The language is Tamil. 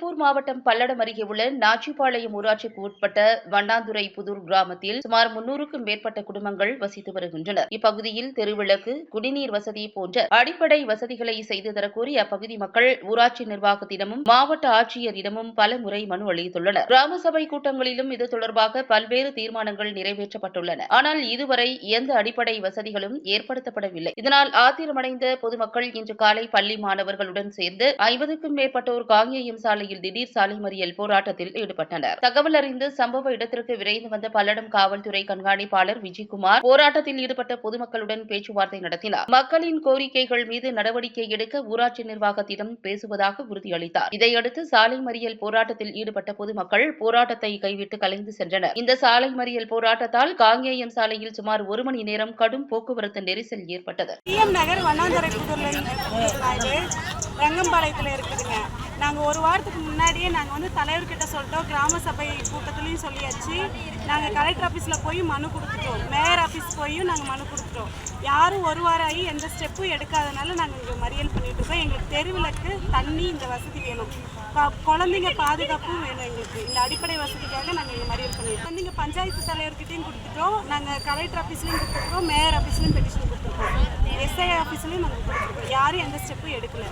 திருப்பூர் மாவட்டம் பல்லடம் அருகே உள்ள நாச்சிபாளையம் ஊராட்சிக்கு உட்பட்ட வண்ணாந்துறை புதூர் கிராமத்தில் சுமார் முன்னூறுக்கும் மேற்பட்ட குடும்பங்கள் வசித்து வருகின்றனர். இப்பகுதியில் தெருவிளக்கு குடிநீர் வசதி போன்ற அடிப்படை வசதிகளை செய்து தரக்கோரி அப்பகுதி மக்கள் ஊராட்சி நிர்வாகத்திடமும் மாவட்ட ஆட்சியரிடமும் பல முறை மனு அளித்துள்ளனர். கிராம சபை கூட்டங்களிலும் இது தொடர்பாக பல்வேறு தீர்மானங்கள் நிறைவேற்றப்பட்டுள்ளன. ஆனால் இதுவரை எந்த அடிப்படை வசதிகளும் ஏற்படுத்தப்படவில்லை. இதனால் ஆத்திரமடைந்த பொதுமக்கள் இன்று காலை பள்ளி மாணவர்களுடன் சேர்ந்து ஐம்பதுக்கும் மேற்பட்டோர் காங்கேயம் சாலையில் திடீர் சாலை மறியல் போராட்டத்தில் ஈடுபட்டனர். தகவல் அறிந்து சம்பவ இடத்திற்கு விரைந்து வந்த பல்லடம் காவல்துறை கண்காணிப்பாளர் விஜயகுமார் போராட்டத்தில் ஈடுபட்ட பொதுமக்களுடன் பேச்சுவார்த்தை நடத்தினார். மக்களின் கோரிக்கைகள் மீது நடவடிக்கை எடுக்க ஊராட்சி நிர்வாகத்திடம் பேசுவதாக உறுதியளித்தார். இதையடுத்து சாலை மறியல் போராட்டத்தில் ஈடுபட்ட பொதுமக்கள் போராட்டத்தை கைவிட்டு கலைந்து சென்றனர். இந்த சாலை மறியல் போராட்டத்தால் காங்கேயம் சாலையில் சுமார் ஒரு மணி நேரம் கடும் போக்குவரத்து நெரிசல் ஏற்பட்டது. நகர் வண்ணாந்தரை புதூர்ல இது ரங்கம்பாளையத்தில் இருக்குதுங்க. நாங்கள் ஒரு வாரத்துக்கு முன்னாடியே நாங்கள் வந்து தலைவர்கிட்ட சொல்லிட்டோம். கிராம சபை கூட்டத்துலேயும் சொல்லியாச்சு. நாங்கள் கலெக்டர் ஆஃபீஸில் போய் மனு கொடுத்துட்டோம். மேயர் ஆஃபீஸ் போயும் நாங்கள் மனு கொடுத்துட்டோம். யாரும் ஒரு வாரம் ஆகி எந்த ஸ்டெப்பும் எடுக்காதனால நாங்கள் இங்கே மறியல் பண்ணிட்டு இருக்கோம். எங்களுக்கு தெருவிளக்கு தண்ணி இந்த வசதி வேணும். குழந்தைங்க பாதுகாப்பும் வேணும் எங்களுக்கு. இந்த அடிப்படை வசதிக்காக நாங்கள் இங்கே மறியல் பண்ணிட்டு குழந்தைங்க பஞ்சாயத்து தலைவர்கிட்டையும் கொடுத்துட்டோம். நாங்கள் கலெக்டர் ஆஃபீஸ்லையும் கொடுத்துருக்கோம். மேயர் ஆஃபீஸ்லையும் பெட்டிஷன் கொடுத்துருக்கோம். எஸ்ஐ ஆஃபீஸ்லையும் நாங்கள் கொடுத்துருக்கோம். யாரும் எந்த ஸ்டெப்பும் எடுக்கல.